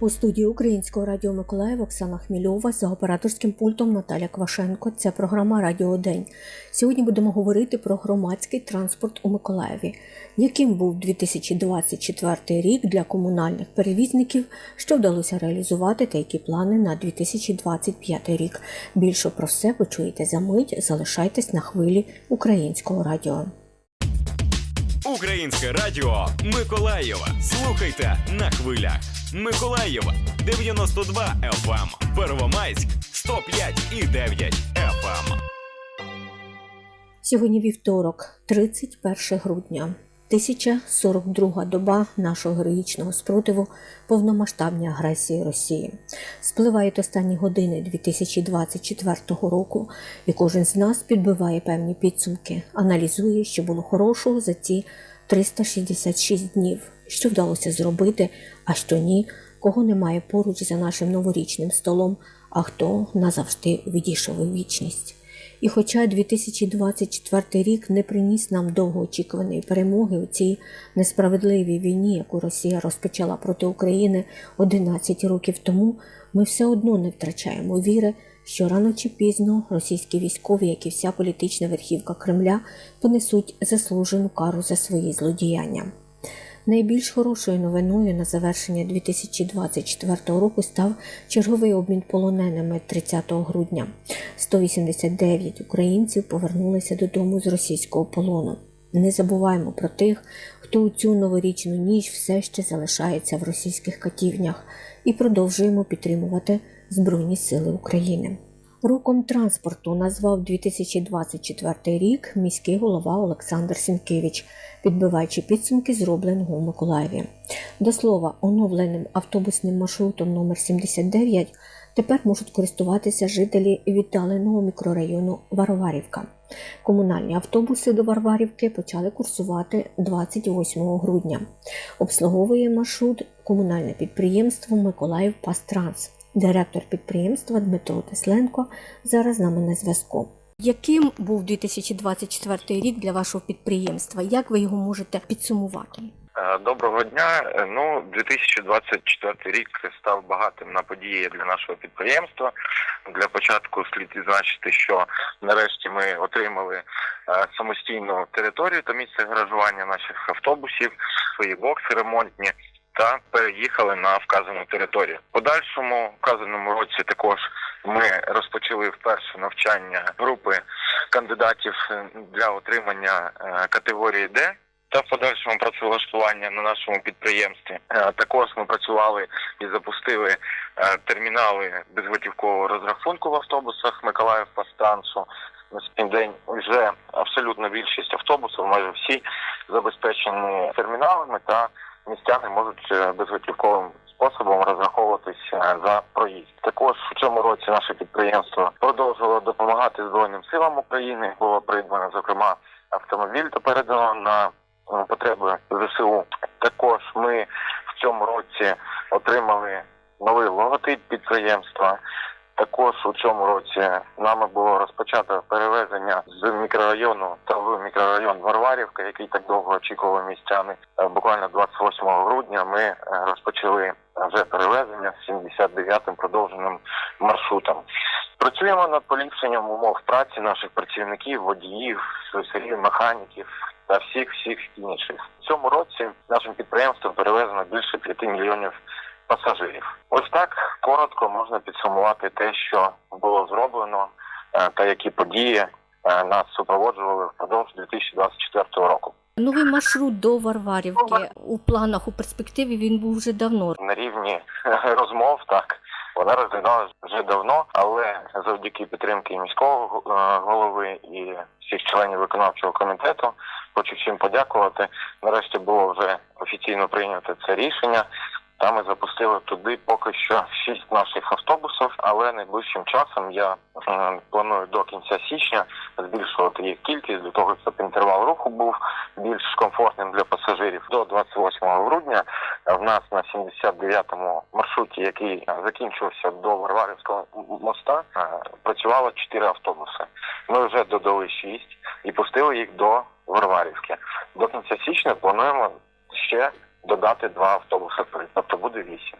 У студії Українського радіо Миколаїв Оксана Хмільова за операторським пультом Наталя Квашенко. Це програма Радіо День. Сьогодні будемо говорити про громадський транспорт у Миколаєві. Яким був 2024 рік для комунальних перевізників, що вдалося реалізувати, та які плани на 2025 рік. Більше про все почуєте за мить. Залишайтесь на хвилі українського радіо. Українське радіо Миколаєва. Слухайте на хвилях. Миколаєва 92 FM, Первомайськ 105 і 9 FM. Сьогодні вівторок, 31 грудня, 1042 доба нашого героїчного спротиву повномасштабній агресії Росії. Спливають останні години 2024 року, і кожен з нас підбиває певні підсумки, аналізує, що було хорошого за ці 366 днів, що вдалося зробити, а що ні, кого немає поруч за нашим новорічним столом, а хто назавжди відійшов у вічність. І хоча 2024 рік не приніс нам довгоочікуваної перемоги у цій несправедливій війні, яку Росія розпочала проти України 11 років тому, ми все одно не втрачаємо віри, що рано чи пізно російські військові, як і вся політична верхівка Кремля, понесуть заслужену кару за свої злодіяння. Найбільш хорошою новиною на завершення 2024 року став черговий обмін полоненими 30 грудня. 189 українців повернулися додому з російського полону. Не забуваємо про тих, хто у цю новорічну ніч все ще залишається в російських катівнях, і продовжуємо підтримувати Збройні Сили України. Роком транспорту назвав 2024 рік міський голова Олександр Сінкевич, підбиваючи підсумки зробленого у Миколаєві. До слова, оновленим автобусним маршрутом номер 79 тепер можуть користуватися жителі віддаленого мікрорайону Варварівка. Комунальні автобуси до Варварівки почали курсувати 28 грудня. Обслуговує маршрут комунальне підприємство Миколаїв Пастранс. Директор підприємства Дмитро Тесленко зараз з нами на зв'язку. Яким був 2024 рік для вашого підприємства? Як ви його можете підсумувати? Е, Доброго дня. Е, Ну, 2024 рік став багатим на події для нашого підприємства. Для початку слід відзначити, що нарешті ми отримали е, самостійну територію та місце гаражування наших автобусів, свої бокси ремонтні. Та переїхали на вказану територію. Подальшому вказаному році також ми розпочали вперше навчання групи кандидатів е, для отримання е, категорії Д та в подальшому працевлаштування на нашому підприємстві. Е, Також ми працювали і запустили термінали безготівкового розрахунку в автобусах Миколаїв Пастансу. На сьогоднішній день вже абсолютно більшість автобусів, майже всі забезпечені терміналами та містяни можуть е, безготівковим способом розраховуватись е, за проїзд. Також в цьому році наше підприємство продовжувало допомагати Збройним силам України. Було придбано зокрема автомобіль та передано на е, потреби ЗСУ. Також ми в цьому році отримали новий логотип підприємства. Також у цьому році нами було розпочато перевезення з мікрорайону та в мікрорайон який так довго очікували містяни. Е, Буквально 28 грудня ми е, розпочали вже перевезення з 79-м продовженим маршрутом. Працюємо над поліпшенням умов праці наших працівників, водіїв, слюсарів, механіків та всіх всіх інших. В цьому році нашим підприємством перевезено більше 5 мільйонів пасажирів. Ось так коротко можна підсумувати те, що було зроблено, е, та які події нас супроводжували впродовж 2024 року. Новий маршрут до Варварівки у планах у перспективі він був вже давно. На рівні розмов так вона розглядалась вже давно, але завдяки підтримки міського е, голови і всіх членів виконавчого комітету хочу всім подякувати. Нарешті було вже офіційно прийнято це рішення. Та ми запустили туди поки що шість наших автобусів, але найближчим часом я е, планую до кінця січня збільшувати їх кількість для того, щоб інтервал руху був більш комфортним для пасажирів. До 28 грудня в нас на 79-му маршруті, який закінчився до Варварівського моста, е, працювало 4 автобуси. Ми вже додали 6 і пустили їх до Варварівки. До кінця січня плануємо ще додати два автобуси, тобто буде вісім.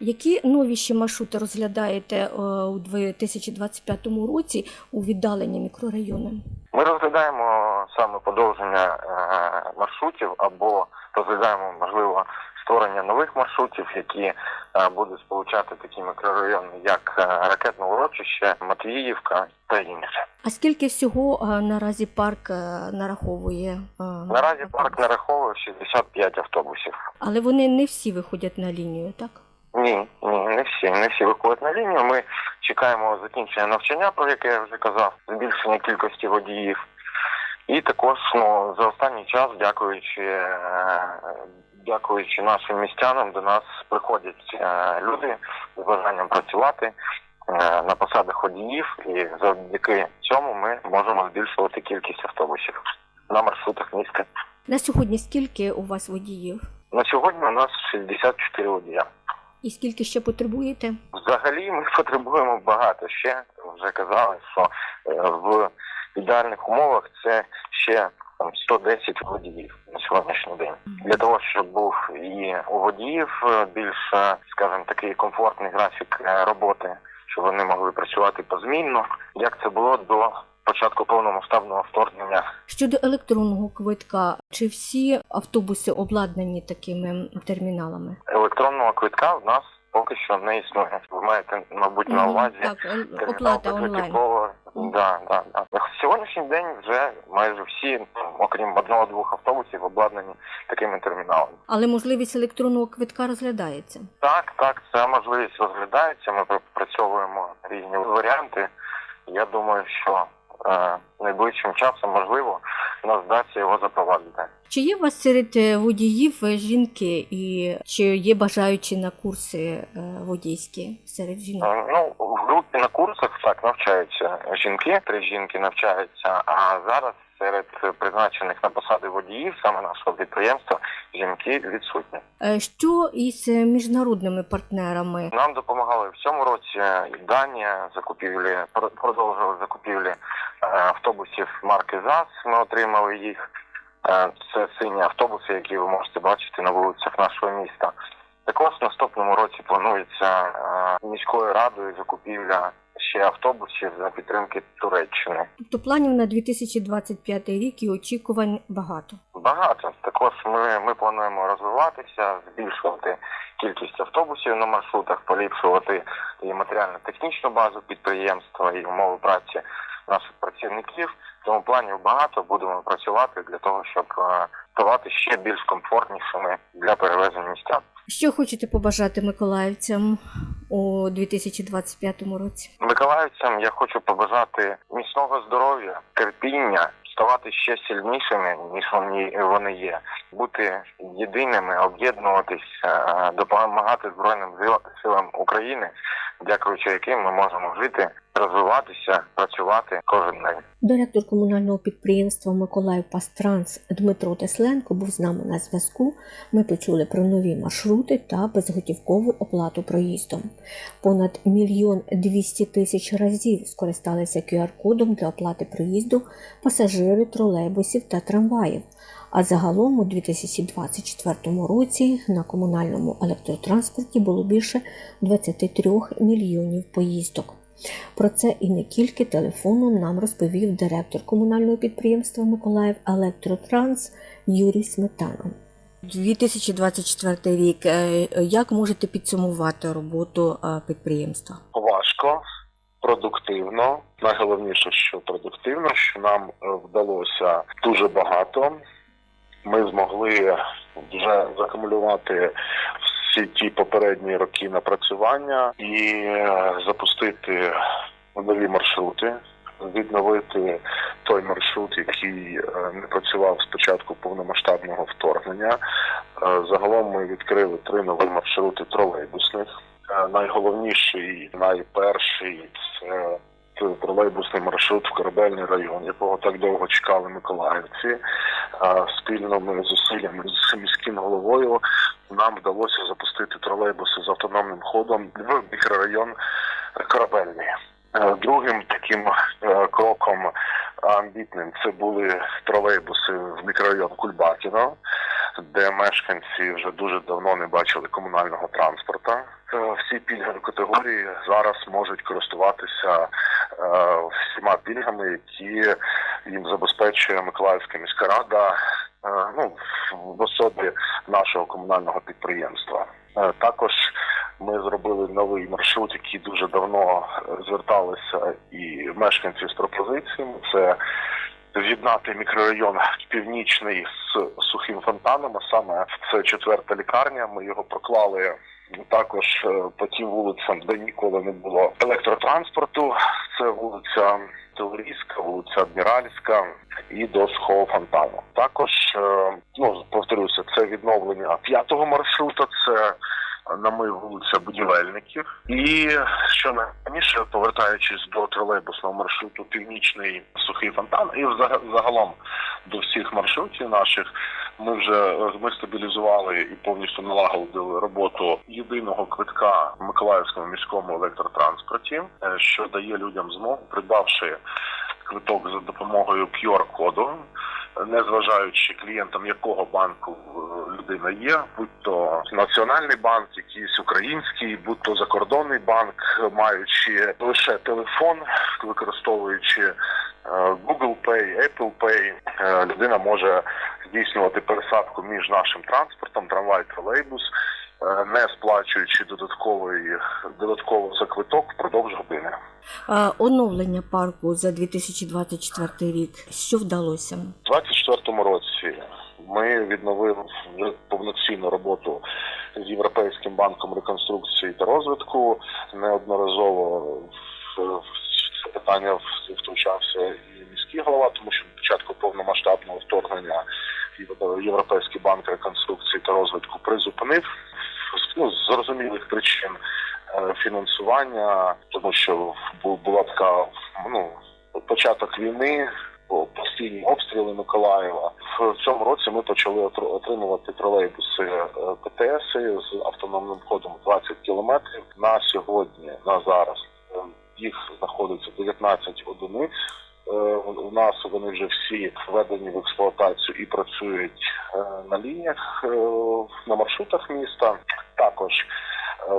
Які нові ще маршрути розглядаєте е, у 2025 році у віддалені мікрорайони? Ми розглядаємо саме подовження е, маршрутів або розглядаємо можливо створення нових маршрутів, які е, будуть сполучати такі мікрорайони, як е, ракетне урочище, Матвіївка та інше. А скільки всього е, наразі парк нараховує? Наразі парк нараховує 65 автобусів. Але вони не всі виходять на лінію, так? Ні, ні, не всі, не всі виходять на лінію. Ми чекаємо закінчення навчання, про яке я вже казав, збільшення кількості водіїв. І також ну, за останній час, дякуючи, дякуючи нашим містянам, до нас приходять е, люди з бажанням працювати е, на посадах водіїв, і завдяки цьому ми можемо збільшувати кількість автобусів на маршрутах міста. На сьогодні скільки у вас водіїв? На сьогодні у нас 64 водія. І скільки ще потребуєте? Взагалі ми потребуємо багато ще. Вже казали, що е, в ідеальних умовах це ще там 110 водіїв сьогоднішній день. Для того, щоб був і у водіїв е, більш, е, скажімо, такий комфортний графік е, роботи, щоб вони могли працювати позмінно, як це було до початку повномасштабного вторгнення Щодо електронного квитка, чи всі автобуси обладнані такими терміналами? електронного квитка в нас поки що не існує. Ви маєте, мабуть, на увазі. Так, е, термінал оплата онлайн. безготівкового. Да, да, да. Сьогоднішній день вже майже всі, ну, окрім одного-двох автобусів, обладнані такими терміналами. Але можливість електронного квитка розглядається. Так, так, ця можливість розглядається. Ми пропрацьовуємо різні варіанти. Я думаю, що е, найближчим часом можливо нас вдасться його запровадити. Чи є у вас серед е, водіїв е, жінки, і чи є бажаючі на курси е, водійські серед жінок? Ну, в групі на курсах так навчаються жінки, три жінки навчаються. А зараз серед призначених на посади водіїв саме нашого підприємства жінки відсутні. Е, Що із е, міжнародними партнерами? Нам допомагали в цьому році Данія закупівлі про- продовжували закупівлі е, автобусів марки ЗАЗ. Ми отримали їх. Це сині автобуси, які ви можете бачити на вулицях нашого міста. Також в наступному році планується міською радою закупівля ще автобусів за підтримки Туреччини. Тобто планів на 2025 рік і очікувань багато. Багато. Також ми, ми плануємо розвиватися, збільшувати кількість автобусів на маршрутах, поліпшувати і матеріально-технічну базу підприємства, і умови праці наших працівників. Тому планів багато будемо працювати для того, щоб е, ставати ще більш комфортнішими для перевезень містян. Що хочете побажати миколаївцям у 2025 році? Миколаївцям я хочу побажати міцного здоров'я, терпіння, ставати ще сильнішими, ніж вони, вони є, бути єдиними, об'єднуватись, е, допомагати Збройним Сил- силам України, дякуючи яким ми можемо жити, розвиватися, працювати кожен день. Директор комунального підприємства Миколаїв Пастранс Дмитро Тесленко був з нами на зв'язку. Ми почули про нові маршрути та безготівкову оплату проїздом. Понад мільйон двісті тисяч разів скористалися QR-кодом для оплати проїзду пасажири тролейбусів та трамваїв. А загалом у 2024 році на комунальному електротранспорті було більше 23 мільйонів поїздок. Про це і не тільки телефоном нам розповів директор комунального підприємства Миколаїв Електротранс Юрій Сметана. 2024 рік. Е, Як можете підсумувати роботу е, підприємства? важко, продуктивно. Найголовніше, що продуктивно, що нам е, вдалося дуже багато. Ми змогли вже закумулювати всі ті попередні роки напрацювання і е, запустити нові маршрути, відновити той маршрут, який е, не працював з початку повномасштабного вторгнення. Е, Загалом ми відкрили три нові маршрути тролейбусних. Найголовніший, найперший це тролейбусний маршрут в корабельний район, якого так довго чекали миколаївці. Спільними зусиллями з міським головою нам вдалося запустити тролейбуси з автономним ходом в мікрорайон корабельний. Е, Другим таким е, кроком амбітним це були тролейбуси в мікрорайон Кульбакіно, де мешканці вже дуже давно не бачили комунального транспорту. Е, пільгові категорії зараз можуть користуватися е, всіма пільгами, які їм забезпечує Миколаївська міська рада е, ну, в особі нашого комунального підприємства. Також ми зробили новий маршрут, який дуже давно зверталися і мешканці з пропозиціями. Це з'єднати мікрорайон північний з сухим фонтаном, а саме це четверта лікарня. Ми його проклали також е, по тим вулицям, де ніколи не було електротранспорту. Це вулиця Телерійська, вулиця Адміральська і до сухого фонтану. Також е, ну повторюся, це відновлення п'ятого маршрута. Це на ми вулиця Будівельників. І що найраніше, повертаючись до тролейбусного маршруту Північний Сухий Фонтан, і загалом до всіх маршрутів наших, ми вже ми стабілізували і повністю налагодили роботу єдиного квитка в Миколаївському міському електротранспорті, е, що дає людям змогу, придбавши квиток за допомогою QR-коду, незважаючи клієнтом якого банку е, людина є, будь то національний банк, якийсь український, будь то закордонний банк, маючи лише телефон, використовуючи е, Google Pay, Apple Pay, е, людина може здійснювати пересадку між нашим транспортом, трамвай, тролейбус, не сплачуючи додатковий додатково за квиток впродовж години. А, оновлення парку за 2024 рік. Що вдалося? У 2024 році ми відновили повноцінну роботу з Європейським банком реконструкції та розвитку. Неодноразово в це питання втручався і міський голова, тому що на початку повномасштабного вторгнення Європейський банк реконструкції та розвитку призупинив ну, з зрозумілих причин е, фінансування, тому що була така ну початок війни, постійні обстріли Миколаєва. В цьому році ми почали отримувати тролейбуси е, ПТС з автономним ходом 20 кілометрів. На сьогодні, на зараз, е, їх знаходиться 19 одиниць. Е, У нас вони вже всі введені в експлуатацію і працюють е, на лініях е, на маршрутах міста. Також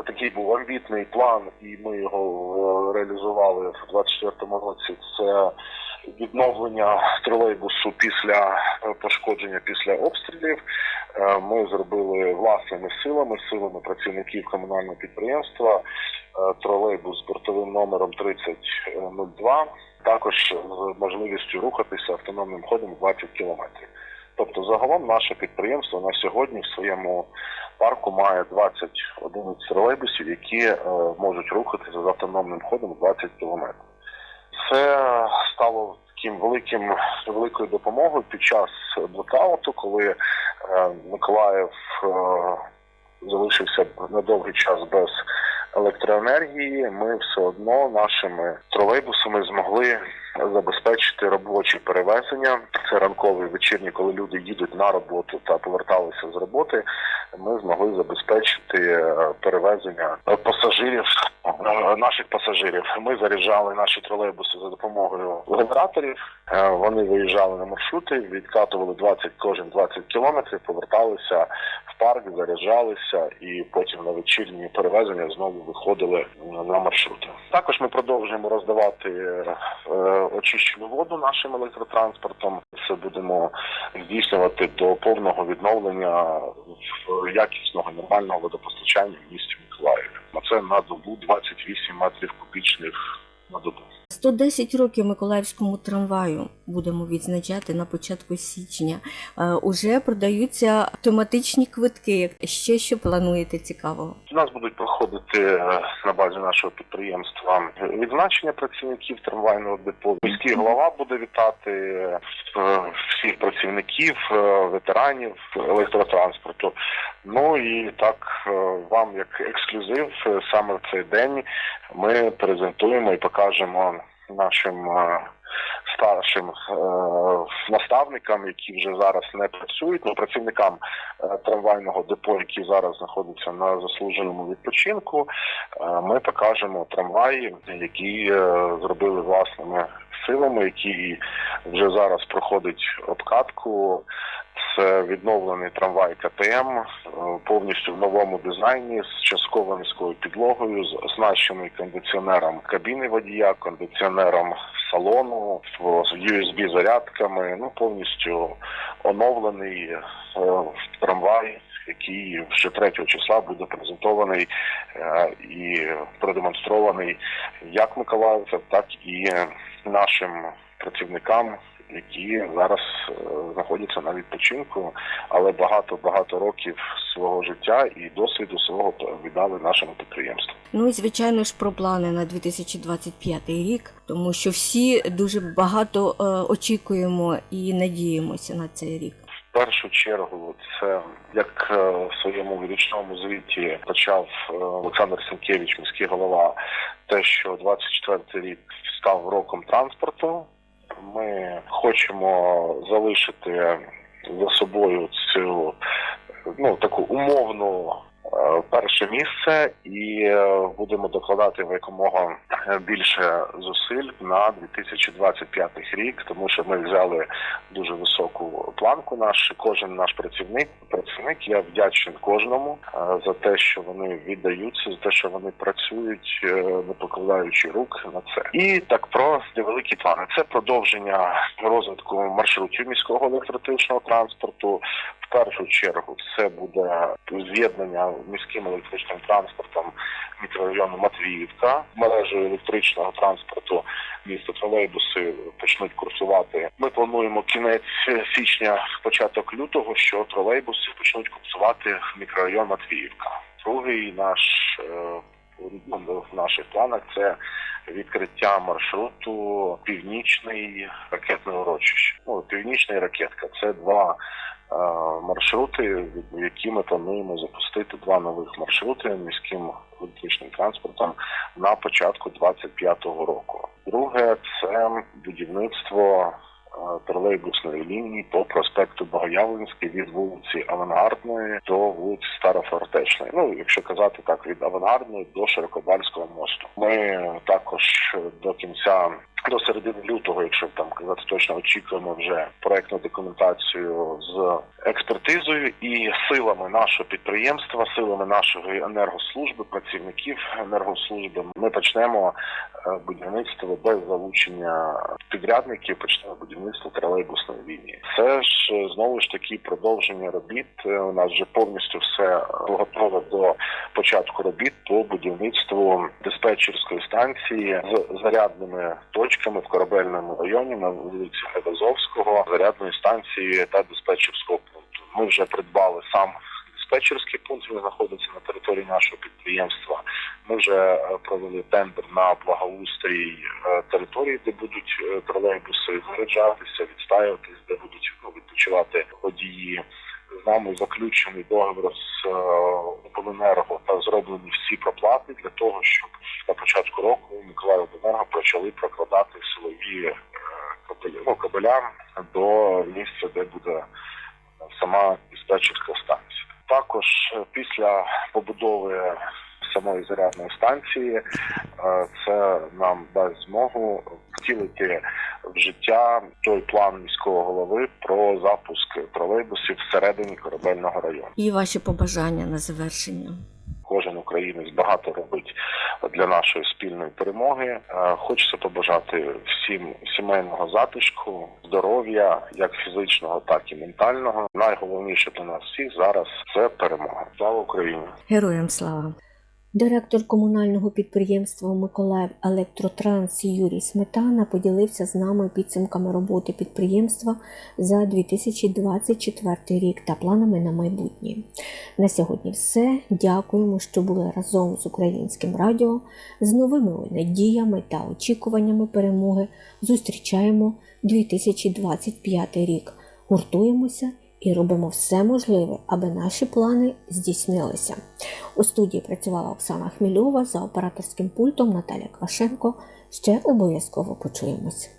такий був амбітний план, і ми його реалізували в 24-му році. Це відновлення тролейбусу після пошкодження після обстрілів. Ми зробили власними силами, силами працівників комунального підприємства. Тролейбус з бортовим номером 3002, також з можливістю рухатися автономним ходом 20 кілометрів. Тобто, загалом наше підприємство на сьогодні в своєму парку має 20 одиниць тролейбусів, які е, можуть рухатися з автономним ходом 20 кілометрів. Це стало таким великим великою допомогою під час блокауту, коли е, Миколаїв е, залишився на довгий час без електроенергії. Ми все одно нашими тролейбусами змогли забезпечити робочі перевезення. Це ранкові вечірні, коли люди їдуть на роботу та поверталися з роботи. Ми змогли забезпечити е, перевезення пасажирів, е, наших пасажирів. Ми заряджали наші тролейбуси за допомогою генераторів. Е, Вони виїжджали на маршрути, відкатували 20 кожен 20 кілометрів, поверталися в парк, заряджалися і потім на вечірні перевезення знову виходили на маршрути. Також ми продовжуємо роздавати очищену воду нашим електротранспортом. Це будемо здійснювати до повного відновлення якісного нормального водопостачання в місті Миколаїв. На це на добу 28 метрів кубічних на добу. 110 років Миколаївському трамваю будемо відзначати на початку січня. Е, уже продаються автоматичні квитки. Ще що плануєте цікавого? У нас будуть проходити е, на базі нашого підприємства відзначення працівників трамвайного депо. Міський голова буде вітати е, всіх працівників, ветеранів електротранспорту. Ну і так вам як ексклюзив саме в цей день ми презентуємо і покажемо нашим. е, Старшим е, наставникам, які вже зараз не працюють, ну працівникам е, трамвайного депо, які зараз знаходяться на заслуженому відпочинку, ми покажемо трамваї, які зробили власними силами, які вже зараз проходять обкатку Це відновлений трамвай КТМ, е, повністю в новому дизайні з частково міською підлогою, з оснащений кондиціонером кабіни водія, кондиціонером салону, з USB зарядками. Ну повністю оновлений е, трамвай, який вже 3 числа буде презентований е, і продемонстрований як миколаївцям, так і нашим працівникам, які зараз е, знаходяться на відпочинку, але багато багато років свого життя і досвіду свого віддали нашому підприємству. Ну і звичайно ж про плани на 2025 рік, тому що всі дуже багато е, очікуємо і надіємося на цей рік. В першу чергу, це як е, в своєму річному звіті почав Олександр Сенкевич, міський голова, те, що 24 рік став роком транспорту. Ми хочемо залишити за собою цю ну таку умовну перше місце, і е, будемо докладати якомога більше зусиль на 2025 рік, тому що ми взяли дуже високу планку. Наш кожен наш працівник працівник. Я вдячний кожному е, за те, що вони віддаються, за те, що вони працюють, е, не покладаючи рук на це. І так про невеликі плани. Це продовження розвитку маршрутів міського електротичного транспорту. Першу чергу це буде з'єднання міським електричним транспортом мікрорайону Матвіївка мережею електричного транспорту. Місто тролейбуси почнуть курсувати. Ми плануємо кінець січня, початок лютого, що тролейбуси почнуть курсувати в мікрорайон Матвіївка. Другий наш е, ну, в наших планах це відкриття маршруту Північний ракетне урочище. Ну, Північний ракетка це два маршрути, які ми плануємо запустити два нових маршрути міським електричним транспортом на початку 25-го року. Друге це будівництво е, тролейбусної лінії по проспекту Богоявленський від вулиці Авангардної до вулиці Старофортечної. Ну, якщо казати так, від Авангардної до Широкобальського мосту. Ми також до кінця. До середини лютого, якщо там казати точно, очікуємо вже проектну документацію з експертизою і силами нашого підприємства, силами нашої енергослужби, працівників енергослужби. Ми почнемо е, будівництво без залучення підрядників. Почнемо будівництво тролейбусної лінії. Це ж е, знову ж таки продовження робіт. Е, У нас вже повністю все готове до початку робіт по будівництву диспетчерської станції з зарядними точками в корабельному районі на вулиці Гайдазовського, зарядної станції та диспетчерського пункту. Ми вже придбали сам диспетчерський пункт. Він знаходиться на території нашого підприємства. Ми вже е, провели тендер на благоустрій е, території, де будуть е, тролейбуси заряджатися, відстаюватись, де будуть відпочивати водії. З нами заключений договір з е, Обленерго та зроблені всі проплати для того, щоб на початку року Миколаївенерго почали прокладати силові е, ну, кабеля до місця, де буде сама диспетчерська станція. Також е, після побудови самої зарядної станції е, це нам дасть змогу втілити в життя той план міського голови про запуск тролейбусів всередині корабельного району. І ваші побажання на завершення. Кожен українець багато робить для нашої спільної перемоги. Е, Хочеться побажати всім сімейного затишку, здоров'я, як фізичного, так і ментального. Найголовніше для нас всіх зараз це перемога. Слава Україні! Героям слава! Директор комунального підприємства Миколаїв Електротранс Юрій Сметана поділився з нами підсумками роботи підприємства за 2024 рік та планами на майбутнє. На сьогодні все. Дякуємо, що були разом з українським радіо. З новими надіями та очікуваннями перемоги зустрічаємо 2025 рік. Гуртуємося і робимо все можливе, аби наші плани здійснилися. У студії працювала Оксана Хмільова за операторським пультом Наталя Квашенко. Ще обов'язково почуємось.